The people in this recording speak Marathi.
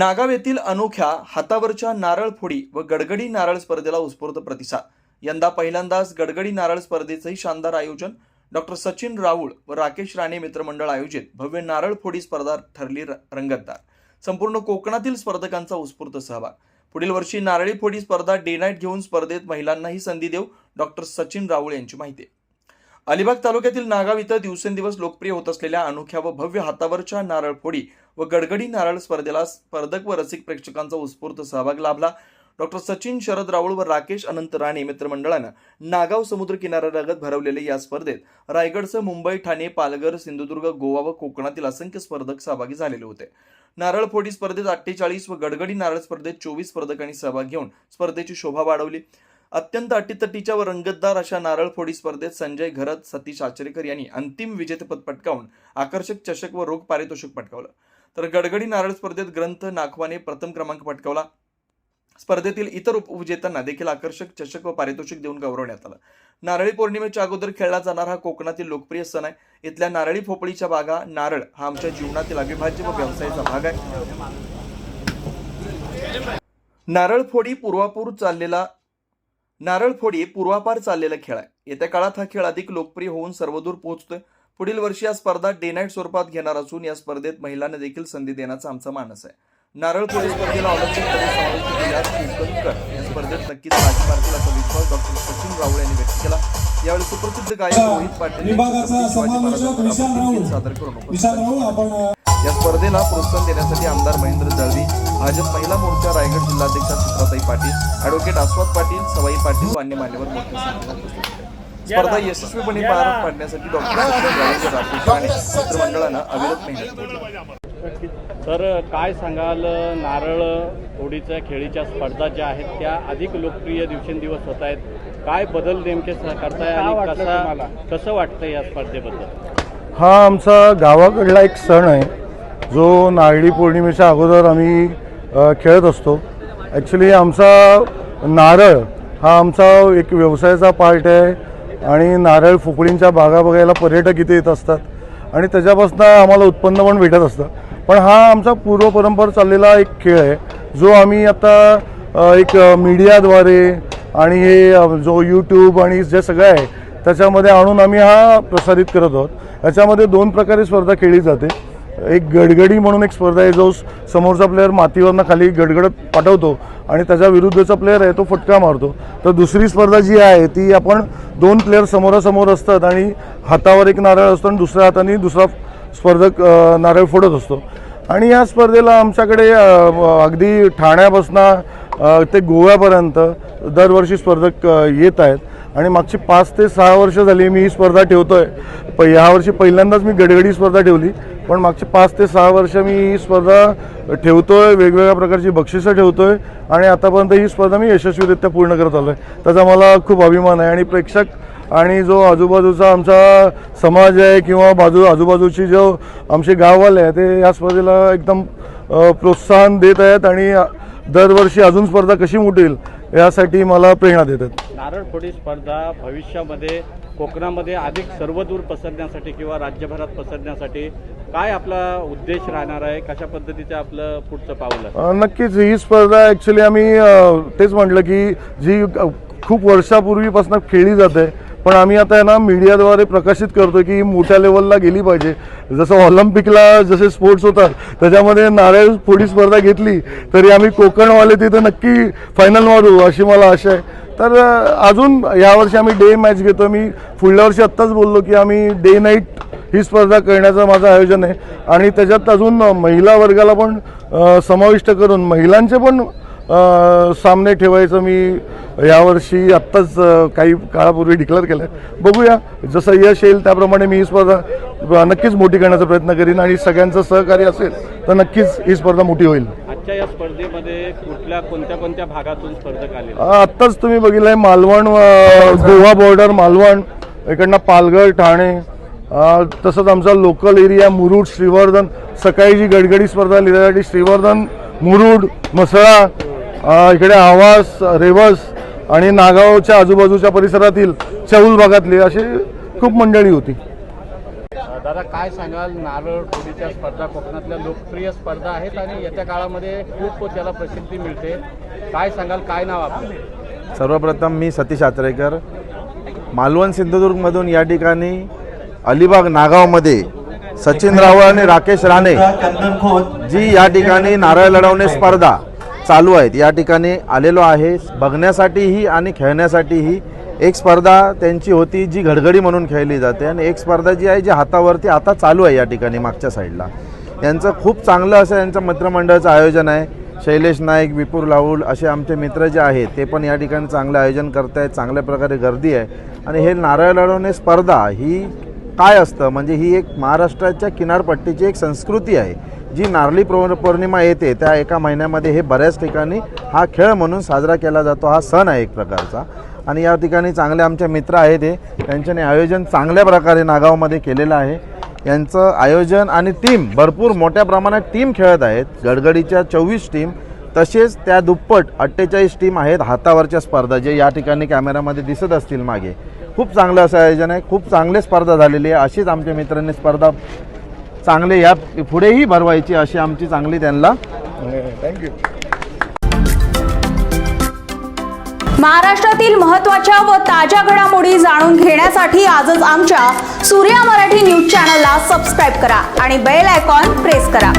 नागाव येथील अनोख्या हातावरच्या नारळ फोडी व गडगडी नारळ स्पर्धेला उत्स्फूर्त प्रतिसाद. यंदा पहिल्यांदाच गडगडी नारळ स्पर्धेचंही शानदार आयोजन डॉक्टर सचिन राऊळ व राकेश राणे मित्रमंडळ आयोजित भव्य नारळ फोडी स्पर्धा ठरली रंगतदार. संपूर्ण कोकणातील स्पर्धकांचा उत्स्फूर्त सहभाग. पुढील वर्षी नारळी फोडी स्पर्धा डे नाईट घेऊन स्पर्धेत महिलांनाही संधी देऊ डॉक्टर सचिन राऊळ यांची माहिती. अलिबाग तालुक्यातील नागाव इथं दिवसेंदिवस लोकप्रिय होत असलेल्या अनोख्या व भव्य हातावरच्या नारळ फोडी व गडगडी नारळ स्पर्धेला स्पर्धक व रसिक प्रेक्षकांचा उत्स्फूर्त सहभाग लाभला. डॉक्टर सचिन शरद राऊळ व राकेश अनंत राणे मित्रमंडळानं नागाव समुद्र किनाऱ्यालगत भरवलेल्या या स्पर्धेत रायगडसह मुंबई ठाणे पालघर सिंधुदुर्ग गोवा व कोकणातील असंख्य स्पर्धक सहभागी झालेले होते. नारळ फोडी स्पर्धेत अठ्ठेचाळीस व गडगडी नारळ स्पर्धेत चोवीस स्पर्धकांनी सहभाग घेऊन स्पर्धेची शोभा वाढवली. अत्यंत अटीतटीच्या व रंगतदार अशा नारळ फोडी स्पर्धेत संजय घरत सतीश आचरेकर यांनी अंतिम विजेतेपद पटकावून आकर्षक चषक व रोख पारितोषिक पटकावलं. तर गडगडी नारळ स्पर्धेत ग्रंथ नाखवाने प्रथम क्रमांक पटकावला. स्पर्धेतील इतर उपविजेत्यांना देखील आकर्षक चषक व पारितोषिक देऊन गौरवण्यात आलं. नारळी पौर्णिमेच्या अगोदर खेळला जाणारा हा कोकणातील लोकप्रिय सण आहे. इथल्या नारळी फोपळीच्या बागा नारळ हा आमच्या जीवनातील अविभाज्य व व्यवसायाचा भाग आहे. नारळ फोडी पूर्वापूर चाललेला नारळ फोडी पूर्वापार चाललेला खेळ आहे. येत्या काळात हा खेळ अधिक लोकप्रिय होऊन सर्वदूर पोहोचतोय. पुढील वर्षी या स्पर्धा डे नाईट स्वरूपात घेणार असून या स्पर्धेत महिलांना देखील संधी देण्याचा आमचा मानस आहे. नारळ फोडी स्पर्धेला ऑलिम्पिकमध्ये समाविष्ट केल्यास कोकणकर या स्पर्धेत नक्कीच राजी मारतील असा विश्वास डॉक्टर सचिन राऊळ यांनी व्यक्त केला. यावेळी सुप्रसिद्ध गायक रोहित पाटील सादर करून या स्पर्धेला प्रोत्साहन देण्यासाठी आमदार महेंद्र दळवी भाजप महिला मोर्चा रायगड जिल्हाध्यक्षा चित्राताई पाटील ॲडव्होकेट आस्वाद पाटील सवाई पाटील अन्य मान्यवर मोठ्या. स्पर्धा यशस्वीपणे पार पाडण्यासाठी डॉक्टर अविरत मेहनत तर काय सांगाल नारळ फोडीच्या खेळीच्या स्पर्धा ज्या आहेत त्या अधिक लोकप्रिय दिवसेंदिवस होत आहेत. काय बदल नेमके करताय आणि कसा कसं वाटतं या स्पर्धेबद्दल? हा आमचा गावाकडला एक सण आहे. जो नारळी पौर्णिमेच्या अगोदर आम्ही खेळत असतो. ॲक्च्युली आमचा नारळ हा आमचा एक व्यवसायाचा पार्ट आहे. आणि नारळ फुकळींच्या बागा बघायला पर्यटक इथे येत असतात. आणि त्याच्यापासून आम्हाला उत्पन्न पण भेटत असतं. पण हा आमचा पूर्व परंपरा चाललेला एक खेळ आहे. जो आम्ही आता एक मीडियाद्वारे आणि हे जो यूट्यूब आणि जे सगळं आहे त्याच्यामध्ये आणून आम्ही हा प्रसारित करत आहोत. याच्यामध्ये दोन प्रकारे स्पर्धा खेळली जाते. एक गडगडी म्हणून एक स्पर्धा आहे जो समोरचा प्लेअर मातीवरनं खाली गडगडत पाठवतो आणि त्याच्या विरुद्धचा प्लेअर आहे तो फटका मारतो. तर दुसरी स्पर्धा जी आहे ती आपण दोन प्लेअर समोरासमोर असतात आणि हातावर एक नारळ असतो आणि दुसऱ्या हाताने दुसरा स्पर्धक नारळ फोडत असतो. आणि या स्पर्धेला आमच्याकडे अगदी ठाण्यापासून ते गोव्यापर्यंत दरवर्षी स्पर्धक येत आहेत. आणि मागची पाच ते सहा वर्ष झाली मी ही स्पर्धा ठेवतोय. प ह्यावर्षी पहिल्यांदाच मी गडगडी स्पर्धा ठेवली. पण मागचे पाच ते सहा वर्ष मी ही स्पर्धा ठेवतोय वेगवेगळ्या प्रकारची बक्षिसं ठेवतोय आणि आतापर्यंत ही स्पर्धा मी यशस्वीरित्या पूर्ण करत आलो आहे त्याचा मला खूप अभिमान आहे आणि प्रेक्षक आणि जो आजूबाजूचा आमचा समाज आहे किंवा बाजू आजूबाजूची जो आमचे गाववाले आहे ते या स्पर्धेला एकदम प्रोत्साहन देत आहेत आणि दरवर्षी अजून स्पर्धा कशी मोठी यासाठी मला प्रेरणा देतात. नारळ फोडी स्पर्धा भविष्यामध्ये कोकणामध्ये अधिक सर्वदूर पसरण्यासाठी किंवा राज्यभरात पसरण्यासाठी काय आपला उद्देश राहणार आहे? कशा पद्धतीचं आपलं पुढचं पाऊल आहे? अ, नक्कीच ही स्पर्धा ॲक्च्युली आम्ही अ, तेच म्हटलं की जी खूप वर्षापूर्वीपासून खेळली जाते पण आम्ही आता आहे ना मीडियाद्वारे प्रकाशित करतो की मोठ्या लेवलला गेली पाहिजे. जसं ऑलिम्पिकला जसे स्पोर्ट्स होतात त्याच्यामध्ये नारळ फोडी स्पर्धा घेतली तरी आम्ही कोकणवाले तिथे नक्की फायनल मारू अशी मला आशा आहे. तर अजून यावर्षी आम्ही डे मॅच घेतो मी पुढल्या वर्षी आत्ताच बोललो की आम्ही डे नाईट ही स्पर्धा करण्याचं माझं आयोजन आहे. आणि त्याच्यात अजून महिला वर्गाला पण समाविष्ट करून महिलांचे पण सामने ठेवायचं मी यावर्षी आत्ताच काही काळापूर्वी डिक्लेअर केलं आहे बघूया जसं यश येईल त्याप्रमाणे मी ही स्पर्धा नक्कीच मोठी करण्याचा प्रयत्न करीन आणि सगळ्यांचं सहकार्य असेल तर नक्कीच ही स्पर्धा मोठी होईल. आजच्या या स्पर्धेमध्ये कुठल्या कोणत्या कोणत्या भागातून स्पर्धक आले आत्ताच तुम्ही बघितलंय मालवण अ, गोवा बॉर्डर मालवण इकडनं पालघर ठाणे तसंच आमचा लोकल एरिया मुरुड श्रीवर्धन सकाळी जी गडगडी स्पर्धा लिहिण्यासाठी श्रीवर्धन मुरुड म्हसळा अ, इकडे आवास रेवस आणि नागावच्या आजूबाजूच्या परिसरातील चौल भागातली अशी खूप मंडळी होती. दादा काय सांगाल? नारळ फोडीच्या स्पर्धा कोकणातल्या लोकप्रिय स्पर्धा आहेत आणि येत्या काळामध्ये खूप त्याला प्रसिद्धी मिळते. काय सांगाल? काय नाव आपलं? सर्वप्रथम मी सतीश आत्रेकर मालवण सिंधुदुर्गमधून या ठिकाणी अलिबाग नागावमध्ये सचिन रावळ आणि राकेश राणे जी या ठिकाणी नारळ लढवणे स्पर्धा चालू आहेत. या ठिकाणी आलेलो आहे. बघण्यासाठीही आणि खेळण्यासाठीही एक स्पर्धा त्यांची होती जी घडघडी म्हणून खेळली जाते आणि एक स्पर्धा जी आहे जी हातावरती आता चालू आहे या ठिकाणी मागच्या साईडला. यांचं खूप चांगलं असं यांचं मित्रमंडळाचं आयोजन आहे. शैलेश नाईक विपुर लाऊल असे आमचे मित्र जे आहेत ते पण या ठिकाणी चांगलं आयोजन करत आहेत. चांगल्या प्रकारे गर्दी आहे. आणि हे नारळ लढवणे स्पर्धा ही काय असतं? म्हणजे ही एक महाराष्ट्राच्या किनारपट्टीची एक संस्कृती आहे. जी नारळी पौ पौर्णिमा येते त्या एका महिन्यामध्ये हे बऱ्याच ठिकाणी हा खेळ म्हणून साजरा केला जातो. हा सण आहे एक प्रकारचा. आणि या ठिकाणी चांगले आमचे मित्र आहेत हे. त्यांच्याने आयोजन चांगल्या प्रकारे नागावमध्ये केलेलं आहे. यांचं आयोजन आणि टीम भरपूर मोठ्या प्रमाणात टीम खेळत आहेत. गडगडीच्या चोवीस टीम तसेच त्या दुप्पट अठ्ठेचाळीस टीम आहेत हातावरच्या स्पर्धा जे या ठिकाणी कॅमेऱ्यामध्ये दिसत असतील मागे. खूप चांगलं असं आयोजन आहे. खूप चांगली स्पर्धा झालेली आहे. अशीच आमच्या मित्रांनी स्पर्धा चांगले या पुढेही भरवायची अशी आमची चांगली त्यांना थँक्यू महाराष्ट्रातील महत्त्वाच्या व ताज्या घडामोडी जाणून घेण्यासाठी आजच आमच्या सूर्या मराठी न्यूज चॅनलला सबस्क्राईब करा आणि बेल आयकॉन प्रेस करा.